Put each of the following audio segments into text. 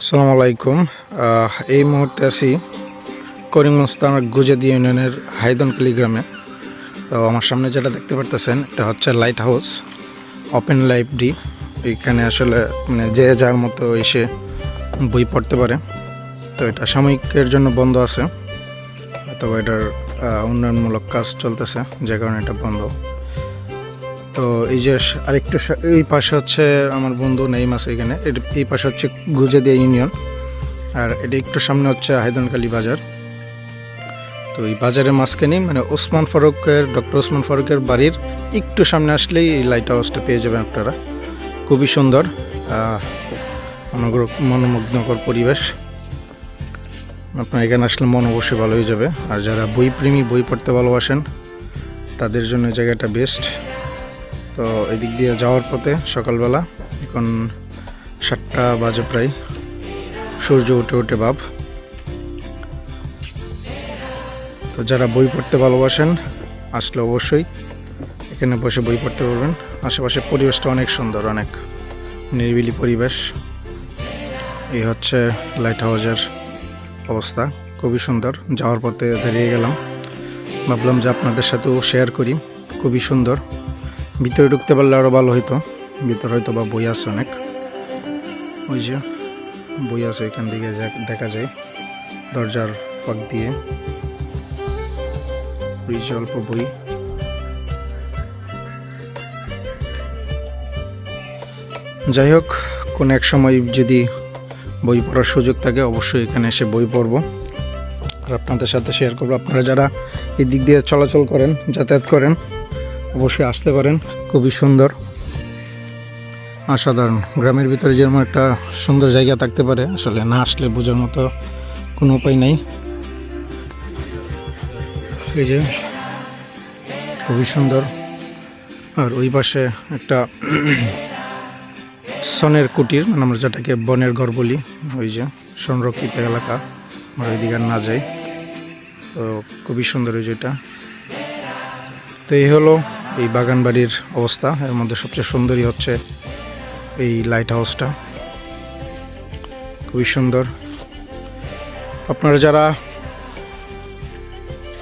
আসসালামু আলাইকুম। এই মুহূর্তে আছি করিমগঞ্জ গুজাদি ইউনিয়নের হাইদনকালি গ্রামে। তো আমার সামনে যেটা দেখতে পারতেছেন, এটা হচ্ছে লাইট হাউস ওপেন লাইব্রেরি এখানে আসলে মানে যে যার মতো এসে বই পড়তে পারে। তো এটা সাময়িকের জন্য বন্ধ আছে, অথবা এটার উন্নয়নমূলক কাজ চলতেছে, যে কারণে এটা বন্ধ। তো এই যে আরেকটু এই পাশে হচ্ছে আমার বন্ধু নেইম আছে এখানে। এই পাশে হচ্ছে গুজেদিয়া ইউনিয়ন। আর এটা একটু সামনে হচ্ছে হায়দনকালী বাজার। তো এই বাজারের মাঝখানেই মানে ওসমান ফারুকের, ডক্টর ওসমান ফারুকের বাড়ির একটু সামনে আসলেই এই লাইট হাউসটা পেয়ে যাবেন আপনারা। খুবই সুন্দর মনোমুগ্ধকর পরিবেশ। আপনার এখানে আসলে মন অবশ্যই ভালো হয়ে যাবে। আর যারা বই প্রেমী বই পড়তে ভালোবাসেন, তাদের জন্য জায়গাটা বেস্ট তো এদিক দিয়ে যাওয়ার পথে সকালবেলা এখন সাতটা বাজে প্রায়। সূর্য উঠে উঠে ভাব তো যারা বই পড়তে ভালোবাসেন, আসলে অবশ্যই এখানে বসে বই পড়তে পারবেন। আশেপাশে পরিবেশটা অনেক সুন্দর, অনেক নিরিবিলি পরিবেশ। এই হচ্ছে লাইট হাউসের অবস্থা, খুবই সুন্দর। যাওয়ার পথে দাঁড়িয়ে গেলাম। ভাবলাম যে আপনাদের সাথেও শেয়ার করি, খুবই সুন্দর। ভিতরে ঢুকতে পারলে আরও ভালো হইতো। ভিতরে হয়তো বা বই আছে অনেক। ওই যে, বই আছে, এখান থেকে দেখা যায়। দরজার ফাঁক দিয়ে। ওই যে অল্প বই। যাই হোক, কোন এক সময় যদি বই পড়ার সুযোগ থাকে, অবশ্যই এখানে এসে বই পড়ব। আর আপনাদের সাথে শেয়ার করব। আপনারা যারা এই দিক দিয়ে চলাচল করেন, যাতায়াত করেন অবশ্যই আসতে পারেন। খুবই সুন্দর। অসাধারণ। গ্রামের ভিতরে যেরকম একটা সুন্দর জায়গা থাকতে পারে, আসলে না আসলে বোঝার মতো কোনো উপায় নেই। এই যে, খুবই সুন্দর। আর ওই পাশে একটা সনের কুটির মানে আমরা যেটাকে বনের ঘর বলি, ওই যে সংরক্ষিত এলাকা। আমরা ওইদিকে আর না যাই। তো খুবই সুন্দর ওই যেটা তো এই হলো এই বাগান বাড়ির অবস্থা। এর মধ্যে সবচেয়ে সুন্দরই হচ্ছে এই লাইট হাউসটা খুবই সুন্দর। আপনারা যারা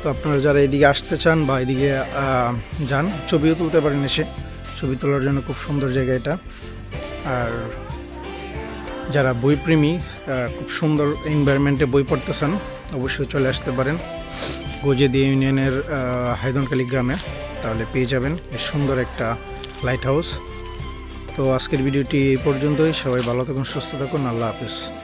তো আপনারা যারা এদিকে আসতে চান বা এদিকে যান, ছবিও তুলতে পারেন এসে। ছবি তোলার জন্য খুব সুন্দর জায়গা এটা। আর যারা বইপ্রেমী খুব সুন্দর এনভায়রনমেন্টে বই পড়তে চান অবশ্যই চলে আসতে পারেন। গোজেদি ইউনিয়নের হায়দনকালী গ্রামে। তাহলে পেয়ে যাবেন। সুন্দর একটা লাইট হাউস তো আজকের ভিডিওটি এই পর্যন্তই। সবাই ভালো থাকুন, সুস্থ থাকুন। আল্লাহ হাফিজ।